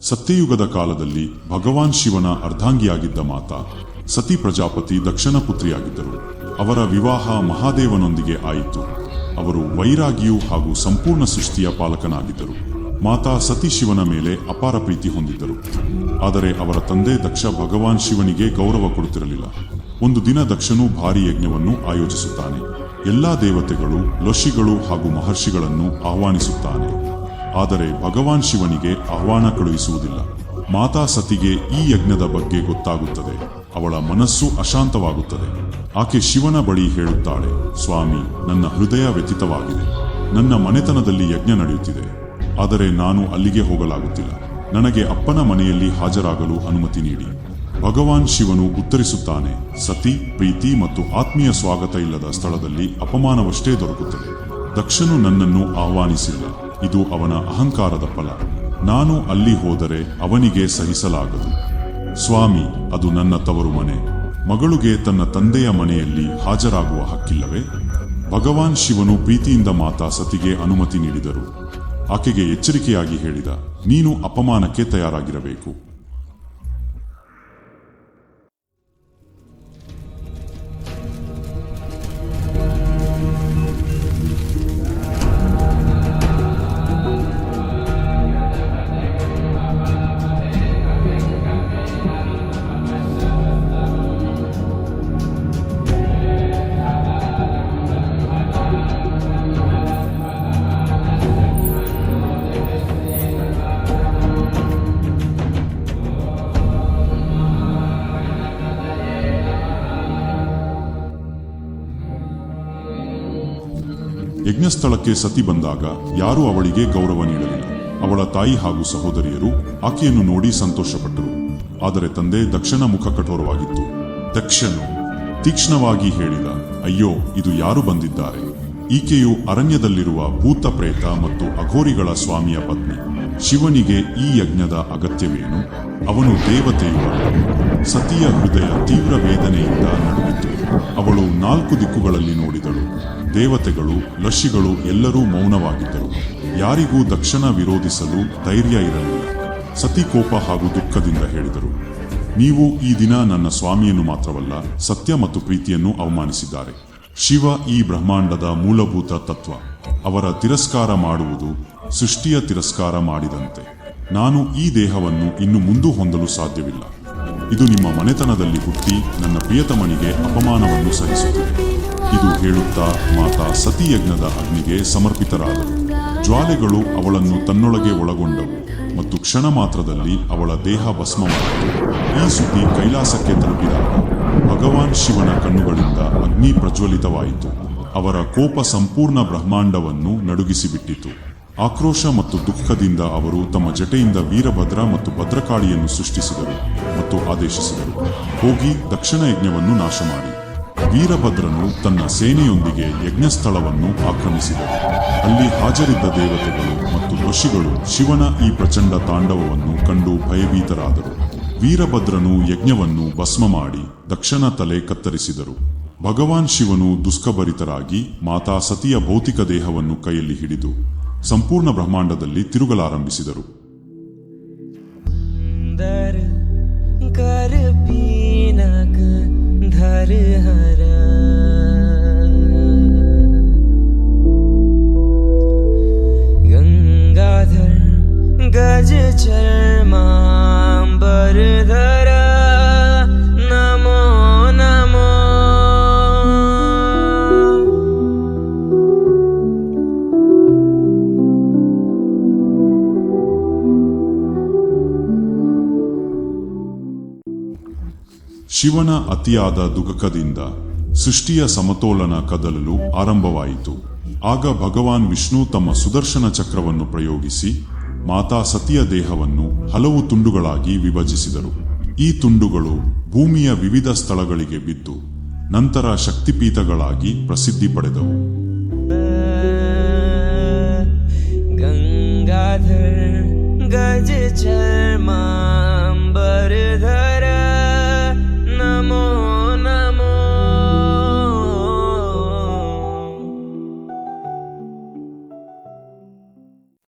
ಸತ್ಯಯುಗದ ಕಾಲದಲ್ಲಿ ಭಗವಾನ್ ಶಿವನ ಅರ್ಧಾಂಗಿಯಾಗಿದ್ದ ಮಾತ, ಸತಿ ಪ್ರಜಾಪತಿ ದಕ್ಷನ ಪುತ್ರಿಯಾಗಿದ್ದರು. ಅವರ ವಿವಾಹ ಮಹಾದೇವನೊಂದಿಗೆ ಆಯಿತು. ಅವರು ವೈರಾಗಿಯು ಹಾಗೂ ಸಂಪೂರ್ಣ ಸೃಷ್ಟಿಯ ಪಾಲಕನಾಗಿದ್ದರು. ಮಾತಾ ಸತಿ ಶಿವನ ಮೇಲೆ ಅಪಾರ ಪ್ರೀತಿ ಹೊಂದಿದ್ದರು. ಆದರೆ ಅವರ ತಂದೆ ದಕ್ಷ ಭಗವಾನ್ ಶಿವನಿಗೆ ಗೌರವ ಕೊಡುತ್ತಿರಲಿಲ್ಲ. ಒಂದು ದಿನ ದಕ್ಷನು ಭಾರಿ ಯಜ್ಞವನ್ನು ಆಯೋಜಿಸುತ್ತಾನೆ. ಎಲ್ಲಾ ದೇವತೆಗಳು, ಲೋಷಿಗಳು ಹಾಗೂ ಮಹರ್ಷಿಗಳನ್ನು ಆಹ್ವಾನಿಸುತ್ತಾನೆ. ಆದರೆ ಭಗವಾನ್ ಶಿವನಿಗೆ ಆಹ್ವಾನ ಕಳುಹಿಸುವುದಿಲ್ಲ. ಮಾತಾ ಸತಿಗೆ ಈ ಯಜ್ಞದ ಬಗ್ಗೆ ಗೊತ್ತಾಗುತ್ತದೆ. ಅವಳ ಮನಸ್ಸು ಅಶಾಂತವಾಗುತ್ತದೆ. ಆಕೆ ಶಿವನ ಬಳಿ ಹೇಳುತ್ತಾಳೆ, ಸ್ವಾಮಿ, ನನ್ನ ಹೃದಯ ವ್ಯಥಿತವಾಗಿದೆ. ನನ್ನ ಮನೆತನದಲ್ಲಿ ಯಜ್ಞ ನಡೆಯುತ್ತಿದೆ. ಆದರೆ ನಾನು ಅಲ್ಲಿಗೆ ಹೋಗಲಾಗುತ್ತಿಲ್ಲ. ನನಗೆ ಅಪ್ಪನ ಮನೆಯಲ್ಲಿ ಹಾಜರಾಗಲು ಅನುಮತಿ ನೀಡಿ. ಭಗವಾನ್ ಶಿವನು ಉತ್ತರಿಸುತ್ತಾನೆ, ಸತಿ, ಪ್ರೀತಿ ಮತ್ತು ಆತ್ಮೀಯ ಸ್ವಾಗತ ಇಲ್ಲದ ಸ್ಥಳದಲ್ಲಿ ಅಪಮಾನವಷ್ಟೇ ದೊರಕುತ್ತದೆ. ದಕ್ಷನು ನನ್ನನ್ನು ಆಹ್ವಾನಿಸಿಲ್ಲ. ಇದು ಅವನ ಅಹಂಕಾರದ ಫಲ. ನಾನು ಅಲ್ಲಿ ಹೋದರೆ ಅವನಿಗೆ ಸಹಿಸಲಾಗದು. ಸ್ವಾಮಿ, ಅದು ನನ್ನ ತವರು ಮನೆ. ಮಗಳುಗೆ ತನ್ನ ತಂದೆಯ ಮನೆಯಲ್ಲಿ ಹಾಜರಾಗುವ ಹಕ್ಕಿಲ್ಲವೇ? ಭಗವಾನ್ ಶಿವನು ಪ್ರೀತಿಯಿಂದ ಮಾತಾ ಸತಿಗೆ ಅನುಮತಿ ನೀಡಿದರು. ಆಕೆಗೆ ಎಚ್ಚರಿಕೆಯಾಗಿ ಹೇಳಿದ, ನೀನು ಅಪಮಾನಕ್ಕೆ ತಯಾರಾಗಿರಬೇಕು. ಯಜ್ಞಸ್ಥಳಕ್ಕೆ ಸತಿ ಬಂದಾಗ ಯಾರೂ ಅವಳಿಗೆ ಗೌರವ ನೀಡಲಿಲ್ಲ. ಅವಳ ತಾಯಿ ಹಾಗೂ ಸಹೋದರಿಯರು ಆಕೆಯನ್ನು ನೋಡಿ ಸಂತೋಷಪಟ್ಟರು. ಆದರೆ ತಂದೆ ದಕ್ಷನ ಮುಖ ಕಠೋರವಾಗಿತ್ತು. ದಕ್ಷನು ತೀಕ್ಷ್ಣವಾಗಿ ಹೇಳಿದ, ಅಯ್ಯೋ, ಇದು ಯಾರು ಬಂದಿದ್ದಾರೆ? ಈಕೆಯು ಅರಣ್ಯದಲ್ಲಿರುವ ಭೂತ ಪ್ರೇತ ಮತ್ತು ಅಘೋರಿಗಳ ಸ್ವಾಮಿಯ ಪತ್ನಿ. ಶಿವನಿಗೆ ಈ ಯಜ್ಞದ ಅಗತ್ಯವೇನು? ಅವನು ದೇವತೆಯು. ಸತಿಯ ಹೃದಯ ತೀವ್ರ ವೇದನೆಯಿಂದ ನಡುಗಿತು ಅವಳು ನಾಲ್ಕು ದಿಕ್ಕುಗಳಲ್ಲಿ ನೋಡಿದಳು. ದೇವತೆಗಳು ಲಶಿಗಳು ಎಲ್ಲರೂ ಮೌನವಾಗಿದ್ದರು. ಯಾರಿಗೂ ದಕ್ಷನ ವಿರೋಧಿಸಲು ಧೈರ್ಯ ಇರಲಿಲ್ಲ. ಸತಿ ಕೋಪ ಹಾಗೂ ದುಃಖದಿಂದ ಹೇಳಿದರು. ನೀವು ಈ ದಿನ ನನ್ನ ಸ್ವಾಮಿಯನ್ನು ಮಾತ್ರವಲ್ಲ, ಸತ್ಯ ಮತ್ತು ಪ್ರೀತಿಯನ್ನು ಅವಮಾನಿಸಿದ್ದಾರೆ. ಶಿವ ಈ ಬ್ರಹ್ಮಾಂಡದ ಮೂಲಭೂತ ತತ್ವ. ಅವರ ತಿರಸ್ಕಾರ ಮಾಡುವುದು ಸೃಷ್ಟಿಯ ತಿರಸ್ಕಾರ ಮಾಡಿದಂತೆ. ನಾನು ಈ ದೇಹವನ್ನು ಇನ್ನು ಮುಂದೂ ಹೊಂದಲು ಸಾಧ್ಯವಿಲ್ಲ. ಇದು ನಿಮ್ಮ ಮನೆತನದಲ್ಲಿ ಹುಟ್ಟಿ ನನ್ನ ಪ್ರಿಯತಮನಿಗೆ ಅಪಮಾನವನ್ನು ಸಹಿಸುತ್ತಿದೆ. ಇದು ಹೇಳುತ್ತಾ ಮಾತಾ ಸತಿಯಜ್ಞದ ಅಗ್ನಿಗೆ ಸಮರ್ಪಿತರಾದರು. ಜ್ವಾಲೆಗಳು ಅವಳನ್ನು ತನ್ನೊಳಗೆ ಒಳಗೊಂಡವು ಮತ್ತು ಕ್ಷಣ ಮಾತ್ರದಲ್ಲಿ ಅವಳ ದೇಹ ಭಸ್ಮವಾಯಿತು. ಈ ಸುದ್ದಿ ಕೈಲಾಸಕ್ಕೆ ತಲುಪಿದಾಗ ಭಗವಾನ್ ಶಿವನ ಕಣ್ಣುಗಳಿಂದ ಅಗ್ನಿ ಪ್ರಜ್ವಲಿತವಾಯಿತು. ಅವರ ಕೋಪ ಸಂಪೂರ್ಣ ಬ್ರಹ್ಮಾಂಡವನ್ನು ನಡುಗಿಸಿಬಿಟ್ಟಿತು. ಆಕ್ರೋಶ ಮತ್ತು ದುಃಖದಿಂದ ಅವರು ತಮ್ಮ ಜಟೆಯಿಂದ ವೀರಭದ್ರ ಮತ್ತು ಭದ್ರಕಾಳಿಯನ್ನು ಸೃಷ್ಟಿಸಿದರು ಮತ್ತು ಆದೇಶಿಸಿದರು. ಹೋಗಿ ದಕ್ಷಿಣ ಯಜ್ಞವನ್ನು ನಾಶ ಮಾಡಿ ವೀರಭದ್ರನು ತನ್ನ ಸೇನೆಯೊಂದಿಗೆ ಯಜ್ಞಸ್ಥಳವನ್ನು ಆಕ್ರಮಿಸಿದರು ಅಲ್ಲಿ ಹಾಜರಿದ್ದ ದೇವತೆಗಳು ಮತ್ತು ಋಷಿಗಳು ಶಿವನ ಈ ಪ್ರಚಂಡ ತಾಂಡವವನ್ನು ಕಂಡು ಭಯಭೀತರಾದರು. ವೀರಭದ್ರನು ಯಜ್ಞವನ್ನು ಭಸ್ಮ ಮಾಡಿ ದಕ್ಷನ ತಲೆ ಕತ್ತರಿಸಿದರು ಭಗವಾನ್ ಶಿವನು ದುಃಖಭರಿತರಾಗಿ ಮಾತಾ ಸತಿಯ ಭೌತಿಕ ದೇಹವನ್ನು ಕೈಯಲ್ಲಿ ಹಿಡಿದು ಸಂಪೂರ್ಣ ಬ್ರಹ್ಮಾಂಡದಲ್ಲಿ ತಿರುಗಲಾರಂಭಿಸಿದರು दर कर पीनक धर हर ಶಿವನ ಅತಿಯಾದ ದುಗಕದಿಂದ ಸೃಷ್ಟಿಯ ಸಮತೋಲನ ಕದಲಲು ಆರಂಭವಾಯಿತು. ಆಗ ಭಗವಾನ್ ವಿಷ್ಣು ತಮ್ಮ ಸುದರ್ಶನ ಚಕ್ರವನ್ನು ಪ್ರಯೋಗಿಸಿ ಮಾತಾ ಸತಿಯ ದೇಹವನ್ನು ಹಲವು ತುಂಡುಗಳಾಗಿ ವಿಭಜಿಸಿದರು. ಈ ತುಂಡುಗಳು ಭೂಮಿಯ ವಿವಿಧ ಸ್ಥಳಗಳಿಗೆ ಬಿದ್ದು ನಂತರ ಶಕ್ತಿಪೀಠಗಳಾಗಿ ಪ್ರಸಿದ್ಧಿ ಪಡೆದವು. ಗಂಗಾಧರ್ ಗಜ ಚರ್ಮಾ